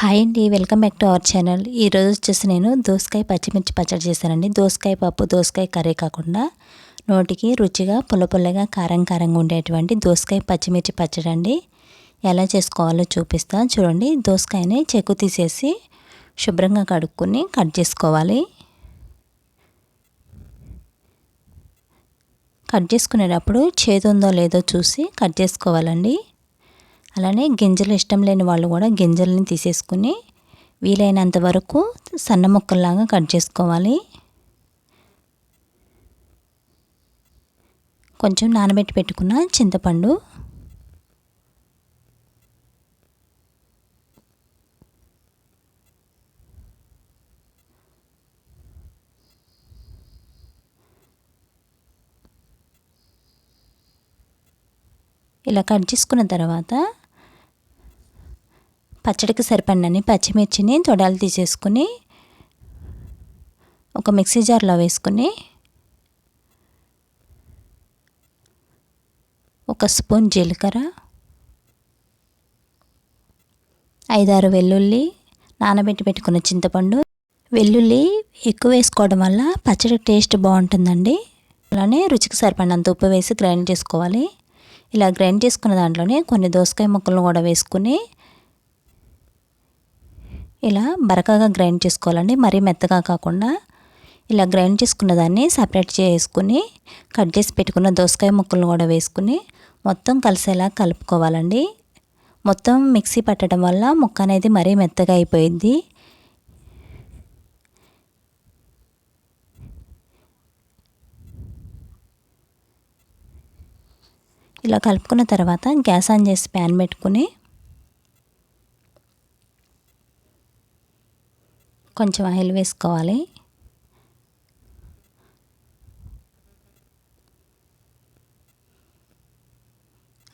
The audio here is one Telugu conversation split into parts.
హాయ్ అండి welcome back to our channel ఈరోజు వచ్చేసి నేను దోసకాయ పచ్చిమిర్చి పచ్చడి చేశానండి. దోసకాయ పప్పు దోసకాయ కర్రీ కాకుండా నోటికి రుచిగా పుల్ల పుల్లగా కారం కారంగా ఉండేటువంటి దోసకాయ పచ్చిమిర్చి పచ్చడి అండి. ఎలా చేసుకోవాలో చూపిస్తా. చూడండి దోసకాయని చెక్కు తీసేసి శుభ్రంగా కడుక్కొని కట్ చేసుకోవాలి. కట్ చేసుకునేటప్పుడు చేదు ఉందో లేదో చూసి కట్ చేసుకోవాలండి. అలానే గింజలు ఇష్టం లేని వాళ్ళు కూడా గింజల్ని తీసేసుకుని వీలైనంత వరకు సన్న ముక్కల్లాగా కట్ చేసుకోవాలి. కొంచెం నానబెట్టి పెట్టుకున్న చింతపండు. ఇలా కట్ చేసుకున్న తర్వాత పచ్చడికి సరిపడినని పచ్చిమిర్చిని తొడాలు తీసేసుకుని ఒక మిక్సీ జార్లో వేసుకుని ఒక స్పూన్ జీలకర్ర ఐదారు వెల్లుల్లి నానబెట్టి పెట్టుకున్న చింతపండు. వెల్లుల్లి ఎక్కువ వేసుకోవడం వల్ల పచ్చడి టేస్ట్ బాగుంటుందండి. అలానే రుచికి సరిపడినంత ఉప్పు వేసి గ్రైండ్ చేసుకోవాలి. ఇలా గ్రైండ్ చేసుకున్న దాంట్లోనే కొన్ని దోసకాయ ముక్కలను కూడా వేసుకుని ఇలా బరకగా గ్రైండ్ చేసుకోవాలండి. మరీ మెత్తగా కాకుండా ఇలా గ్రైండ్ చేసుకున్న దాన్ని సపరేట్ చేసుకుని కట్ చేసి పెట్టుకున్న దోసకాయ ముక్కలను కూడా వేసుకుని మొత్తం కలిసేలా కలుపుకోవాలండి. మొత్తం మిక్సీ పట్టడం వల్ల ముక్క అనేది మరీ మెత్తగా అయిపోయింది. ఇలా కలుపుకున్న తర్వాత గ్యాస్ ఆన్ చేసి ప్యాన్ పెట్టుకుని కొంచెం ఆయిల్ వేసుకోవాలి.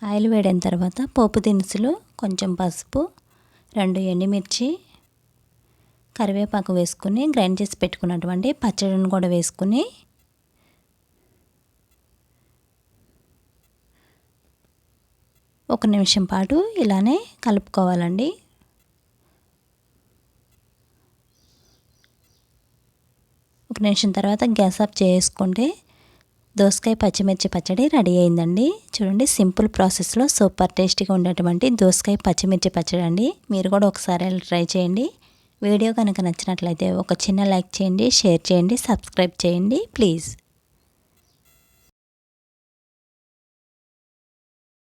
ఆయిల్ వేడిన తర్వాత పోపు దినుసులు కొంచెం పసుపు రెండు ఎండుమిర్చి కరివేపాకు వేసుకుని గ్రైండ్ చేసి పెట్టుకున్నటువంటి పచ్చడిని కూడా వేసుకుని ఒక నిమిషం పాటు ఇలానే కలుపుకోవాలండి. నిమిషం తర్వాత గ్యాస్ ఆఫ్ చేసుకుంటే దోసకాయ పచ్చిమిర్చి పచ్చడి రెడీ అయిందండి. చూడండి సింపుల్ ప్రాసెస్లో సూపర్ టేస్టీగా ఉండేటువంటి దోసకాయ పచ్చిమిర్చి పచ్చడి అండి. మీరు కూడా ఒకసారి ట్రై చేయండి. వీడియో కనుక నచ్చినట్లయితే ఒక చిన్న లైక్ చేయండి షేర్ చేయండి సబ్స్క్రైబ్ చేయండి ప్లీజ్.